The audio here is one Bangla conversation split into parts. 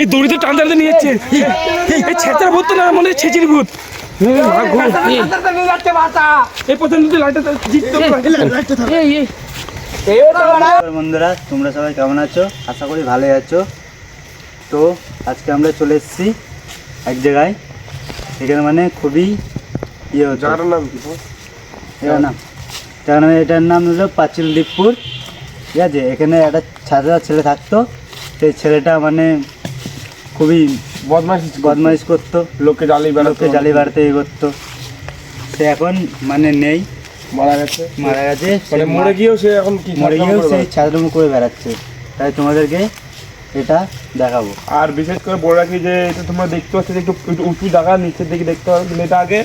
এই দড়িতে টান টানতে নিয়ে যাচ্ছে এই ছেঁচড়া ভূত তো না মনে হয় ছেঁচড়ি ভূত বন্ধুরা তোমরা সবাই কেমন আছো আশা করি ভালোই আছো তো আজকে আমরা চলে এসেছি এক জায়গায় এখানে মানে খুবই ইয়ে হচ্ছে জায়গাটার নাম কি এটার নাম জায়গার নাম এটার নাম হলো পাঁচিল দ্বীপপুর ঠিক আছে এখানে একটা ছাত্রা ছেলে থাকতো সেই ছেলেটা মানে খুবই বদমাশ বদমাইশ করতো। লোককে জ্বালি বেড়াতে। জালি বাড়তে ইয়ে করতো। সে এখন মানে নেই। মারা গেছে। মারা গেছে। মানে মরে গিয়েও সে এখন কি মরে গিয়েও করে সেই বেড়াচ্ছে। করে বেড়াচ্ছে। তাই তোমাদেরকে এটা দেখাবো। আর বিশেষ করে বলে রাখি যে এটা তোমরা দেখতে পাচ্ছ যে একটু একটু উঁচু জায়গা নিচের দিকে দেখতে পাবে কিন্তু এটা আগে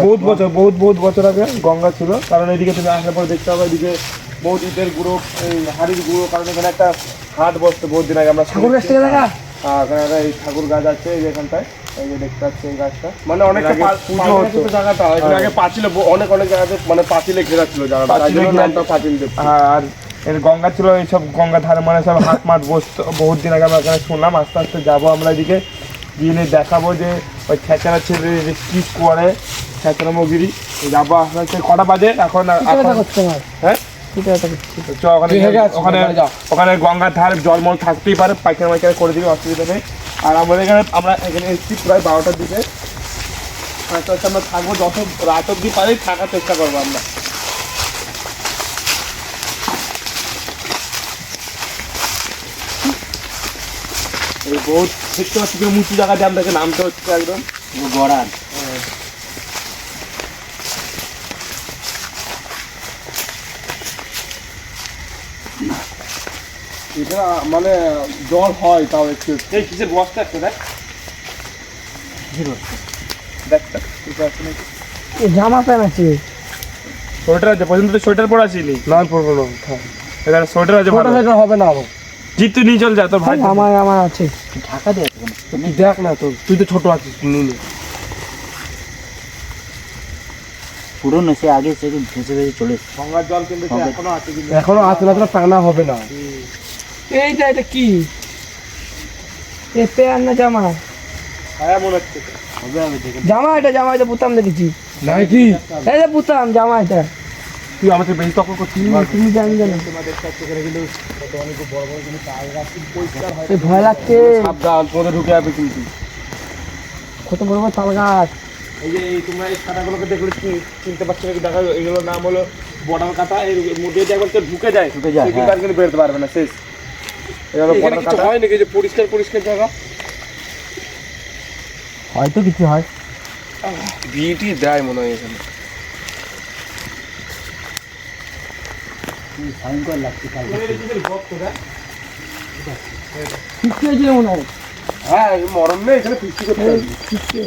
বহুত বছর বহুত বহুত বছর আগে গঙ্গা ছিল। কারণ এদিকে তুমি আসার পর দেখতে হবে এদিকে বহুত ইটের গুঁড়ো হাড়ির গুঁড়ো কারণ এখানে একটা হাট বসতো বহুত দিন আগে আমরা ঠাকুর গাছ থেকে দেখা? হ্যাঁ একটা এই ঠাকুর গাছ আছে এই যে এখানটায় এই যে দেখতে পাচ্ছি এই গাছটা। মানে অনেকটা পুজো হতো। জায়গাটা এখানে আগে পাঁচিলে অনেক অনেক জায়গাতে মানে পাঁচিলে ঘেরা ছিল জায়গাটা নামটা পাঁচিল হ্যাঁ আর এর গঙ্গা ছিল এইসব গঙ্গা ধারে মানে সব হাত মাঠ বসতো। বহুত দিন আগে আমরা এখানে শুনলাম। আস্তে আস্তে যাব আমরা এদিকে। গিয়ে দেখাবো যে ওই ছেঁচারা ছেলে যে কি করে ছেঁচারা মগিরি। যাব আস্তে আস্তে। কটা বাজে? এখন হ্যাঁ? ওখানে ওখানে ওখানে গঙ্গার ধারে জলমল থাকতেই পারে পাইখানা মাইখানা করে দিবে অসুবিধা নেই। আর আমাদের এখানে আমরা এখানে এসেছি প্রায় বারোটার দিকে। আমরা থাকব যত রাত অব্দি পারি থাকার চেষ্টা করব আমরা। এই বহুত দেখতে পাচ্ছি উঁচু জায়গা দিয়ে আমাদেরকে নামতে হচ্ছে একদম। গড়ান এটা মানে জল হয় তাও একটু এই কিসের বস্তা একটা দেখ। দেখ দেখ, কিছু আছে নাকি? জামা প্যান্ট আছে। সোয়েটার আছে পর্যন্ত তুই সোয়েটার পরে আসিনি। না পরবো না এখানে সোয়েটার আছে ভালো। হবে না আমার জিত তুই নিয়ে চল যা তোর ভাই আমার আমার আছে। ঢাকা দিয়ে তুই দেখ না তোর। তুই তো ছোট আছিস নিয়ে নে। পুরনো সে আগে সে ভেসে ভেসে চলে গঙ্গার জল কিন্তু এখনও আছে কিন্তু। এখনও আছে না টানা হবে না। এইটা এটা কি? এ প্যান্ট না জামা? হ্যাঁ মনে জামা এটা জামা এটা বুতাম দেখেছি। নাই কি এই যে বুতাম জামা এটা। তুই আমাদের বেশি তখন করছিস? তুমি জানি জানো। এই ভয় লাগছে। সাবধান তোমাদের ঢুকে যাবে কিন্তু। কত বড় বড় তাল গাছ এই যে এই তোমরা এই কাঁটাগুলোকে দেখলে চিনতে পারছ নাকি? দেখা এগুলোর নাম হলো বর্ডার কাঁটা। এর মধ্যে যে একবার কেউ ঢুকে যায়। ঢুকে যায়, হ্যাঁ। আর কিন্তু বেরোতে পারবে না শেষ। হয় নাকি? যে পরিষ্কার পরিষ্কার জায়গা? হয়তো কিছু হয়। বিটি দেয় মনে হয় এখানে। ভয়ঙ্কর লাগছে মনে হয় হ্যাঁ নেই এখানে ফিস্টি করতে পারবি। 50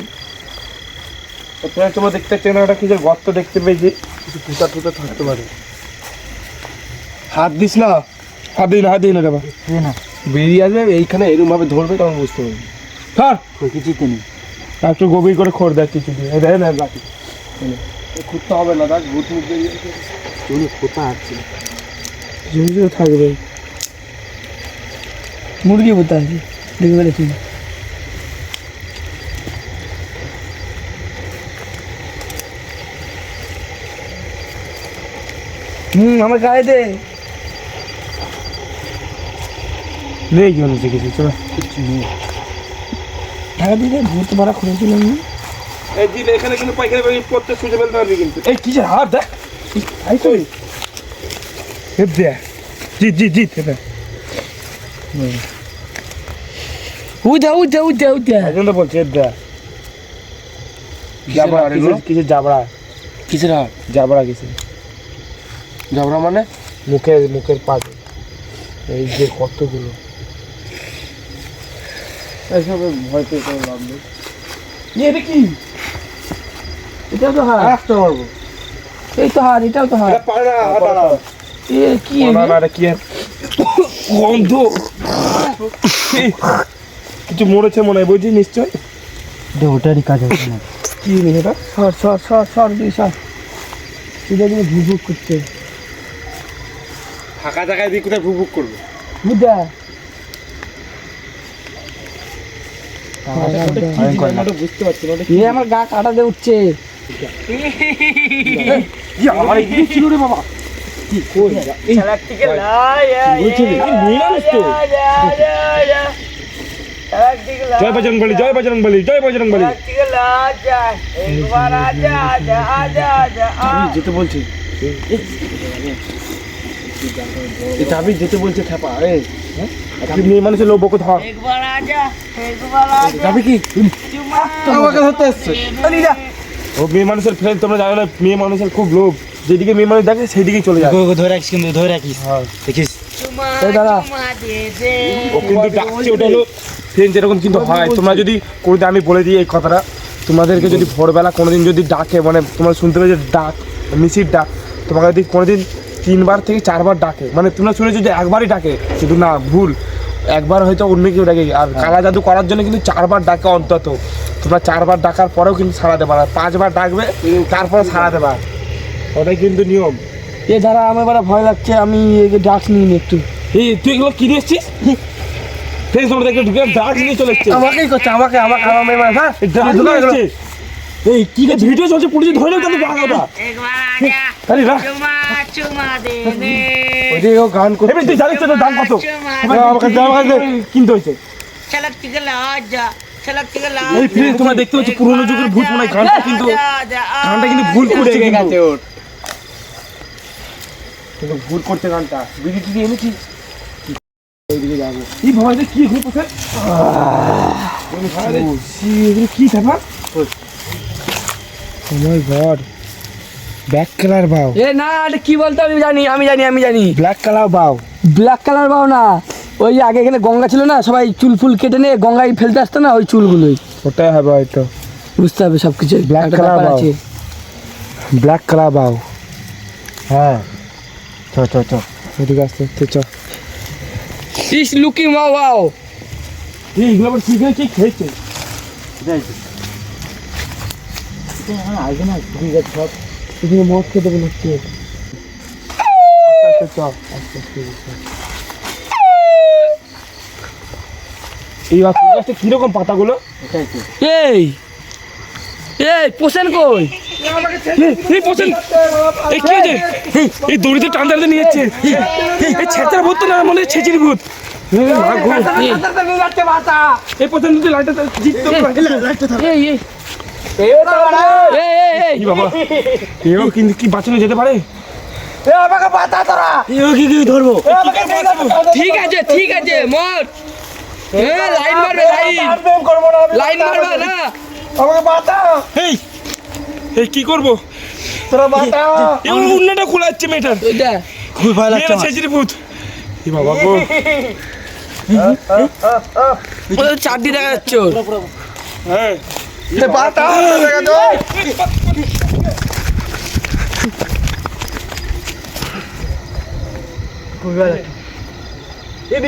তো তোমরা দেখতে গর্ত দেখতে পেয়েছি। কিছু থাকতে পারে। হাত দিস না। হাত দিই না হাত দিই না না। বেরিয়ে আসবে এইখানে এরকম ভাবে ধরবে তখন বুঝতে পারবে। ধর। কিছুতে নেই। একটু গভীর করে খোর দেখ কিছু দিয়ে। দেখ না বাকি খুঁজতে হবে না দেখ ভূত মুখ বেরিয়ে। কোথা আছে? ঝুমঝুম থাকবে। মুরগি বুতা আছে? হুম আমার গায়ে দে। নেই কি হচ্ছে কিছু চলো। কিছু নেই ঢাকা দিয়ে দে ভূত মারা খুঁজেছিল আমি এই দিন এখানে কিন্তু পড়তে সুযোগ ফেলতে পারবি কিন্তু। এই কিসের হাত দেখ। তো। হেপ উঠে একজন তো বলছে দে। জাবড়া কিসের জাবড়া? কিসের হাত জাবড়া কিসের? ঝগড়া মানে? মুখের মুখের পাশ এই যে কতগুলো। এসবে ভয় পেয়ে কোনো লাভ নেই। এটা কি? এটাও তো হাত আসতে পারব এই তো হাত এটাও তো এ কি কি গন্ধ। কিছু মরেছে মনে হয় বুঝছিস নিশ্চয়? ওটারই কাজ হচ্ছে না। কি এটা? সর সর সর সর দুই সর। এটা দিয়ে ভুভুক করতে। ফাঁকা জায়গায় দিয়ে কোথায় ভুক করবে? বুঝা একদম। আমি বুঝতে পারছি না ওটা এ আমার গা কাটাতে উঠছে। কি আমার এই ছিল রে বাবা? কি কই? এই বলছি রে, এই মেয়ে মানুষ তো জয় বজরং বলি জয় বজরং বলি জয় বজরং বলি যেতে বলছি। এটা আমি যেতে বলছে খেপা এ আপনি মেয়ে মানুষের লোক বকো ধর যাবে কি? আমাকে ধরতে এসছে। ও মেয়ে মানুষের ফ্রেন্ড তোমরা জানো না মেয়ে মানুষের খুব লোভ। যেদিকে মেয়ে মানুষ দেখে সেদিকেই চলে যায়। ধরে রাখিস কিন্তু ধরে রাখিস। দেখিস। এই দাদা ও কিন্তু ডাকছে ওটা হলো ফ্রেন্ড এরকম কিন্তু হয়। তোমরা যদি কোনোদিন আমি বলে দিই এই কথাটা। তোমাদেরকে যদি ভোরবেলা কোনোদিন যদি ডাকে মানে তোমরা শুনতে পাবে যে ডাক মিসির ডাক। তোমাকে যদি কোনোদিন তিনবার থেকে চারবার ডাকে। মানে তোমরা শুনেছো যে একবারই ডাকে। শুধু না ভুল। একবার হয়তো অন্য কেউ ডাকে। আর কালা জাদু করার জন্য কিন্তু চারবার ডাকে অন্তত। তোমরা চারবার ডাকার পরেও কিন্তু সারাতে পারো পাঁচবার ডাকবে তারপরে সারাতে পার ওটাই কিন্তু নিয়ম। এ দাঁড়া আমার এবার ভয় লাগছে। আমি ডাক্স নিই নি একটু। এই তুই এগুলো কিনে এসছিস? তোমরা দেখে ঢুকে ডাক নিয়ে চলে এসছে আমাকেই করছে আমাকে আমাকে আমার মেয়ে মানে হ্যাঁ? এই কি ভিডিও চলছে পুলিশে ধরে নিয়ে তাহলে আরে রাখ। ওইদিকে ও গান করছে। এবার তুই জানিস তো দাম কত? আমাকে কিনতে হয়েছে এই তোমরা দেখতে পাচ্ছ পুরোনো যুগের ভূত মনে গানটা কিন্তু গানটা কিন্তু ভুল করছে কিন্তু। ভুল করছে গানটা। বিড়ি টিড়ি এনেছি। এইদিকে যাব। কি হয়ে পড়ছে এগুলো কি থাকা ও মাই গড ব্ল্যাক কালার বাউ এ না এটা কি বলতো? আমি জানি আমি জানি আমি জানি। ব্ল্যাক কালার বাউ ব্ল্যাক কালার পাও না। ওই আগে এখানে গঙ্গা ছিল না সবাই চুল ফুল কেটে নিয়ে গঙ্গায় ফেলতে আসতো না ওই চুলগুলোই। ওটাই হবে হয়তো। বুঝতে হবে সব কিছু Black color বাও। ব্ল্যাক কালার বাউ হ্যাঁ। চ চ চ। এদিকে আসতে আসতে চ। ইস লুকিং ওয়াও ওয়াও এই এগুলো আবার কি খেয়েছে? আগে না ঘুরে গেছে সব এখানে মদ খেতে বলেছে আস্তে আস্তে চ আস্তে আস্তে এই বাচ্চা গাছটা কীরকম পাতাগুলো এই এই পোষেন কই এই, এই এই কি হয়েছে এই, এই দড়িতে টান টানতে নিয়ে যাচ্ছে এই, এই, এই ভূত তো না মনে হয় ছেঁচির ভূত এই, লাইটটা জিততো এই কি বাবা? এও কিন্তু কি বাঁচানো যেতে পারে? এও কি কি ধরবো? ঠিক আছে ঠিক আছে মর। লাইন মারবে লাইন। লাইন মারবে না। এই এই কি করব? এই উন্নাটা খোলা যাচ্ছে মেয়েটার। এটা খুব ভয় লাগছে মেয়েরা আমার। ছেঁচির ভূত। কি বাবা গো। চারটি দেখা যাচ্ছে হ্যাঁ বিয়ে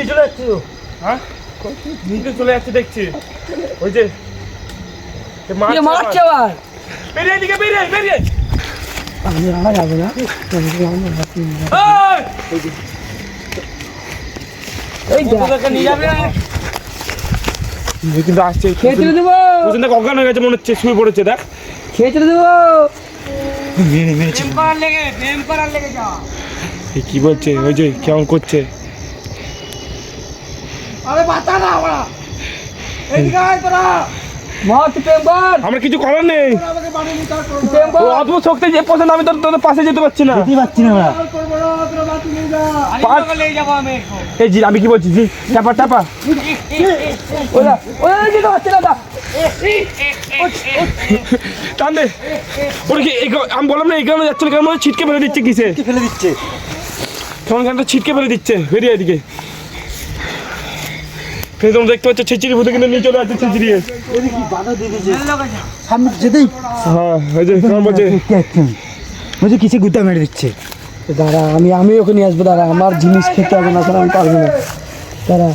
চলে যাচ্ছে হ্যাঁ? নিচে চলে যাচ্ছে দেখছি। ওই যে মারছে আবার। বেরিয়ে এদিকে বেরিয়ে বেরিয়ে আমি আবার যাব না। এই! এই দেখ। এ কিন্তু আসছে খেয়ে চলে দেবো। ওখানে অজ্ঞান হয়ে গেছে মনে হচ্ছে শুয়ে পড়েছে দেখ। খেয়ে চলে দেবো। মেরে মেরেছে। যা কি বলছে? ওই যে কেমন করছে? মর এদিকে আয় কর আমার কিছু করার নেই। অদ্ভুত শক্তি যে পছন্দ আমি তোর পাশে যেতে পারছি না। পারছি না আমরা। এই জি আমি কি বলছি? জি টাপা টাপা ওরা ওরা যেতে পারছে না টান দে। ওর কি এই কা- আমি বললাম না এই কারণে যাচ্ছে না ছিটকে ফেলে দিচ্ছে কিসে? ফেলে দিচ্ছে। গানটা ছিটকে ফেলে দিচ্ছে। বেরিয়ে এদিকে। কিন্তু তোমরা দেখতে পাচ্ছ ছেচিরি ভূতে কিন্তু নিয়ে চলে যাচ্ছে ছেচিরি সামনে যেতেই হ্যাঁ ওই যে কেমন বলছে বলছে কিসে গুতা মেরে দিচ্ছে। দাঁড়া আমি আমি ওকে নিয়ে আসব দাঁড়া আমার জিনিস খেতে হবে না তাহলে আমি পারব না। দাঁড়া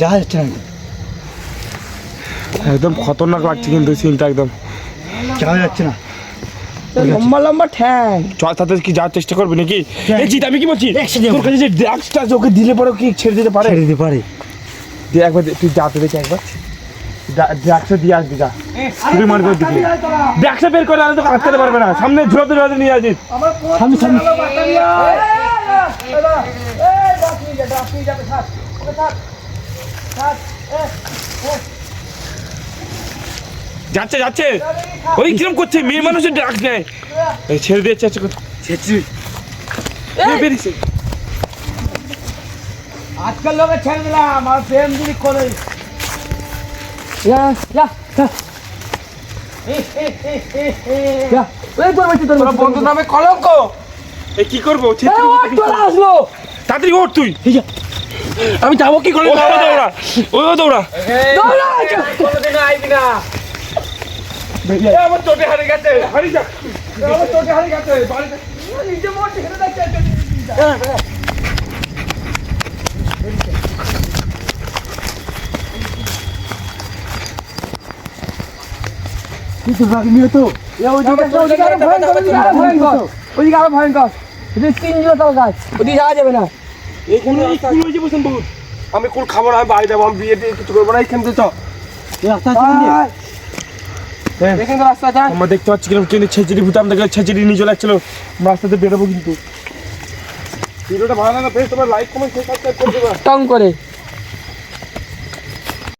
যাওয়া যাচ্ছে না। একদম খতরনাক লাগছে কিন্তু সিনটা একদম। যাওয়া যাচ্ছে না। লম্বা লম্বা ঠ্যাং। চল তাতে কি যাওয়ার চেষ্টা করবি নাকি? হ্যাঁ। আমি কি বলছি। তোর কাছে যে ড্রাগসটা ওকে দিলে পরে কি ছেড়ে দিতে পারে? ছেড়ে দিতে পারে। দিয়ে একবার তুই যাতে দেখি একবার ব্যাগটা দিয়ে আসবি যা চুরি মারবে ওদিকে ব্যাগটা বের করে আনলে তো আটকাতে পারবে না সামনে ঝুলাতে ঝুলাতে নিয়ে আসিস সামনে সামনে যাচ্ছে যাচ্ছে ওই কিরম করছে মেয়ে মানুষের ডাক নেয় এই ছেড়ে দিয়েছে আচ্ছা ছেচি বেরিয়েছে আজকাল লোকে ছেড়ে দিলাম আর প্রেম যদি করে। বন্ধুর নামে কলঙ্ক? এই কি? করব। আসলো। তাড়াতাড়ি ওঠ তুই। আমি যাব কি করে? দৌড়া ও দৌড়া। কোনোদিনও আইবি না। এ, আমার চোটে হারিয়ে গেছে। হারিয়ে যা আমার চোটে হারিয়ে গেছে। বাড়িতে নিজে মোট হেরে যাচ্ছে ভাগনিও তো। আরও ভয়ঙ্কর তাল গাছ ওদিকে যাওয়া যাবে না। এইখানে আমি কুল খাব না আমি বাড়ি আমি বিয়ে দিয়ে কিছু করব না এইখান থেকে রাস্তা দেখতে পাচ্ছি ছেঁচড়ি ভুতাম দেখে ছেঁচড়ি নিয়ে চলে যাচ্ছিল রাস্তাতে বেরোবো কিন্তু। ভিডিওটা ভালো লাগলে প্লিজ তোমার লাইক কমেন্ট শেয়ার সাবস্ক্রাইব করে দেবা। টং করে।